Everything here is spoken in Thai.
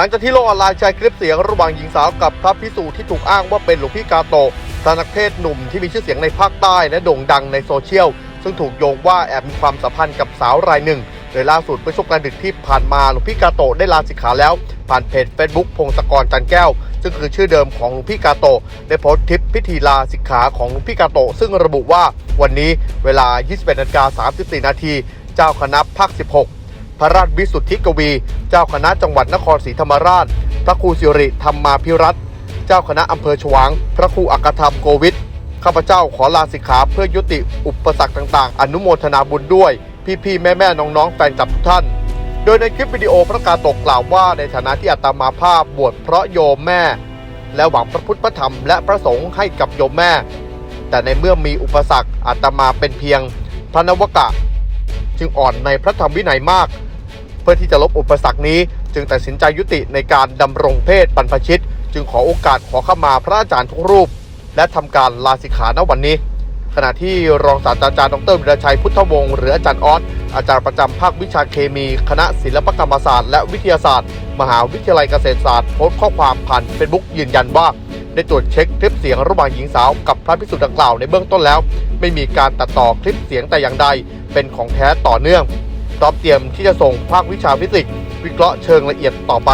ลังจากที่โลกออนไลน์แชร์คลิปเสียงระหว่างหญิงสาวกับพระพิสูจน์ที่ถูกอ้างว่าเป็นหลวงพี่กาโตตานักเทศหนุ่มที่มีชื่อเสียงในภาคใต้และโด่งดังในโซเชียล ซึ่งถูกโยงว่าแอบมีความสัมพันธ์กับสาวรายหนึ่ง โดยล่าสุดเมื่อช่วงกลางดึกที่ผ่านมาหลวงพี่กาโตได้ลาสิกขาแล้ว ผ่านเพจ Facebook พงศกรจันแก้ว ซึ่งคือชื่อเดิมของหลวงพี่กาโตได้โพสต์คลิปพิธีลาสิกขาของหลวงพี่กาโตซึ่งระบุว่าวันนี้เวลา 21นาฬิกา34นาทีเจ้าคณะภาค 16 พระราชวิสุทธิกวี เจ้าคณะจังหวัดนครศรีธรรมราช พระครูสิริธรรมาภิรัตเจ้าคณะอำเภอฉวาง พระครูอักธรรมโกวิทข้าพเจ้าขอลาสิกขาเพื่อยุติอุปสรรคต่างๆ อนุโมทนาบุญด้วย พี่ๆ แม่ๆ น้องๆ แฟนคลับทุกท่าน โดยในคลิปวิดีโอพระกาตกกล่าวว่าในฐานะที่อาตมาภาพบวชเพราะโยมแม่ และหวังพระพุทธพระธรรมและพระสงฆ์ให้กับโยมแม่ แต่ในเมื่อมีอุปสรรคอาตมาเป็นเพียงพระนวกะ จึงอ่อนในพระธรรมวินัยมาก พื่อที่จะลบอุปสรรคนี้ จึงตัดสินใจยุติในการดำรงเพศบรรพชิต จึงขอโอกาสขอเข้ามาพระอาจารย์ทุกรูป และทำการลาสิกขาณวันนี้ ขณะที่รองศาสตราจารย์ดรวิรชัยพุทธวงศ์หรืออาจารย์ออสอาจารย์ประจำภาควิชาเคมี คณะศิลปกรรมศาสตร์และวิทยาศาสตร์ มหาวิทยาลัยเกษตรศาสตร์โพสต์ข้อความผ่านเฟซบุ๊กยืนยันว่าได้ตรวจเช็คคลิปเสียงระหว่างหญิงสาวกับพระพิสุทธ์ดังกล่าวในเบื้องต้นแล้ว ไม่มีการตัดต่อคลิปเสียงแต่อย่างใด เป็นของแท้ต่อเนื่อง ตอบเตรียมที่จะส่งภาควิชาฟิสิกส์วิเคราะห์เชิงละเอียดต่อไป